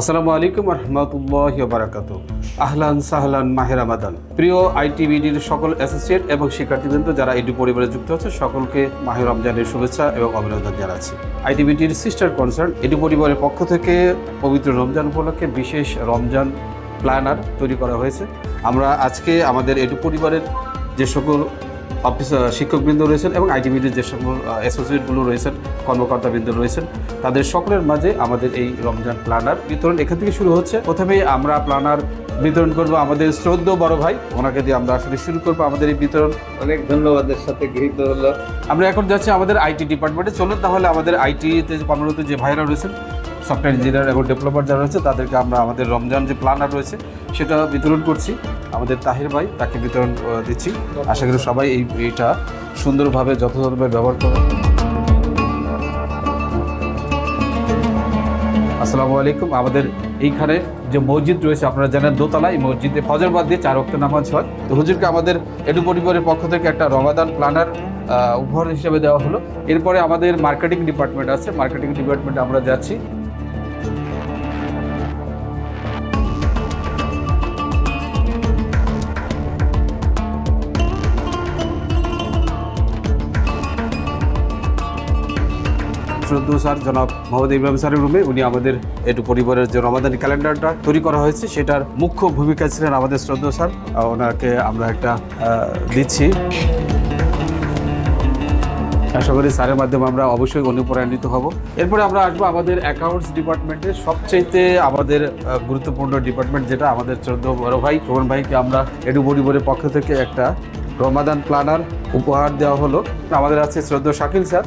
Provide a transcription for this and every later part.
আসসালামু আলাইকুম রহমতুল্লাহ বারাকাত আহলান সাহলান মাহের আমাদান প্রিয় আইটিভিডির সকল অ্যাসোসিয়েট এবং শিক্ষার্থীবৃন্দ যারা এডু পরিবারে যুক্ত আছে, সকলকে মাহের রমজানের শুভেচ্ছা এবং অভিনন্দন জানাচ্ছি। আইটিভিটির সিস্টার কনসার্ন এডু পরিবারের পক্ষ থেকে পবিত্র রমজান উপলক্ষে বিশেষ রমজান প্ল্যানার তৈরি করা হয়েছে। আমরা আজকে আমাদের এডু পরিবারের যে সকল অফিস শিক্ষকবৃন্দ রয়েছেন এবং আইটিভিটির যে সকল অ্যাসোসিয়েটগুলো রয়েছেন কর্মকর্তাবৃন্দ রয়েছেন তাদের সকলের মাঝে আমাদের এই রমজান প্ল্যানার বিতরণ এখান থেকে শুরু হচ্ছে। প্রথমেই আমরা প্ল্যানার বিতরণ করব আমাদের শ্রদ্ধ বড় ভাই। ওনাকে দিয়ে আমরা আসলে শুরু করব আমাদের এই বিতরণ। অনেক ধন্যবাদের সাথে গৃহীত হলো। আমরা এখন যাচ্ছি আমাদের আইটি ডিপার্টমেন্টে। চলুন তাহলে আমাদের আইটিতে কর্মরত যে ভাইরা রয়েছেন সফটওয়্যার ইঞ্জিনিয়ার এবং ডেভেলপার যারা রয়েছে, তাদেরকে আমরা আমাদের রমজান যে প্ল্যানার রয়েছে, সেটা বিতরণ করছি। আমাদের তাহির ভাই তাকে বিতরণ দিচ্ছি। আশা করি সবাই এই, এইটা সুন্দরভাবে, যথাযথভাবে ব্যবহার করবে। আসসালামু আলাইকুম। আমাদের এইখানে যে মসজিদ রয়েছে, আপনারা জানেন দোতলা। এই মসজিদে ফজরবাদ দিয়ে চার অক্ট নামাজ হয়। তো হুজুরকে আমাদের এডু পরিবারের পক্ষ থেকে একটা রমাদান প্ল্যানার উপহার হিসেবে দেওয়া হলো। এরপরে আমাদের মার্কেটিং ডিপার্টমেন্ট আছে। মার্কেটিং ডিপার্টমেন্টে আমরা যাচ্ছি। শ্রদ্ধ স্যার জনাব মোহাম্মদ ইমরান স্যারের রুমে উনি আমাদের একটু পরিবারের যে রমাদানি ক্যালেন্ডারটা তৈরি করা হয়েছে, সেটার মুখ্য ভূমিকা ছিলেন আমাদের শ্রদ্ধ স্যার। ওনাকে আমরা একটা দিচ্ছি। আশা করি স্যারের মাধ্যমে আমরা অবশ্যই অনুপ্রাণিত হব। এরপরে আমরা আসব আমাদের অ্যাকাউন্টস ডিপার্টমেন্টের সবচাইতে আমাদের গুরুত্বপূর্ণ ডিপার্টমেন্ট যেটা আমাদের চোদ্দ বড় ভাই রোহন ভাইকে আমরা এডু পরিবারের পক্ষ থেকে একটা রমাদান প্ল্যানার উপহার দেওয়া হলো। আমাদের আছে শ্রদ্ধ শাকিল স্যার।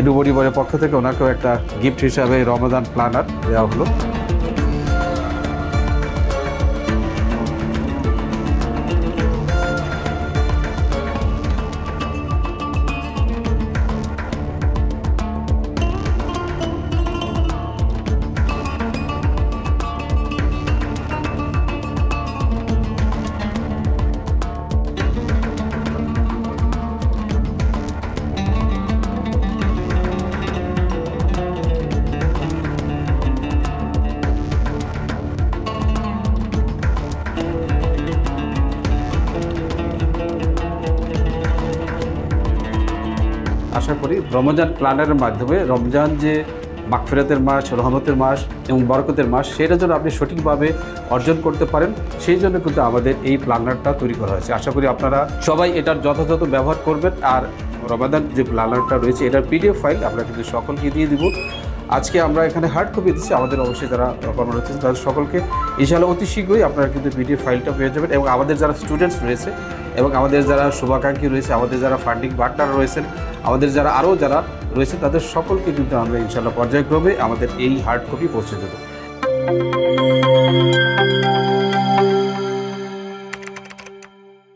এডু পরিবারের পক্ষ থেকে ওনাকেও একটা গিফট হিসাবে রমাদান প্ল্যানার দেওয়া হলো। আশা করি রমজান প্ল্যানারের মাধ্যমে রমজান যে মাকফেরাতের মাস, রহমতের মাস এবং বরকতের মাস, সেটা যেন আপনি সঠিকভাবে অর্জন করতে পারেন, সেই জন্য কিন্তু আমাদের এই প্ল্যানারটা তৈরি করা হয়েছে। আশা করি আপনারা সবাই এটার যথাযথ ব্যবহার করবেন আর রমাদান যে প্ল্যানারটা রয়েছে, এটার পিডিএফ ফাইল আমরা কিন্তু সকলকে দিয়ে দিব। আজকে আমরা এখানে হার্ড কপি দিচ্ছি। আমাদের অবশ্যই যারা কর্মরত তাদের সকলকে ইনশাআল্লাহ অতি শীঘ্রই আপনারা কিন্তু পিডিএফ ফাইলটা পেয়ে যাবেন এবং আমাদের যারা স্টুডেন্টস রয়েছে এবং আমাদের যারা শুভাকাঙ্ক্ষী রয়েছে, আমাদের যারা ফান্ডিং পার্টনার রয়েছেন, আমাদের যারা আরও যারা রয়েছে, তাদের সকলকে কিন্তু আমরা ইনশাআল্লাহ পর্যায়ক্রমে আমাদের এই হার্ড কপি পৌঁছে দেবো।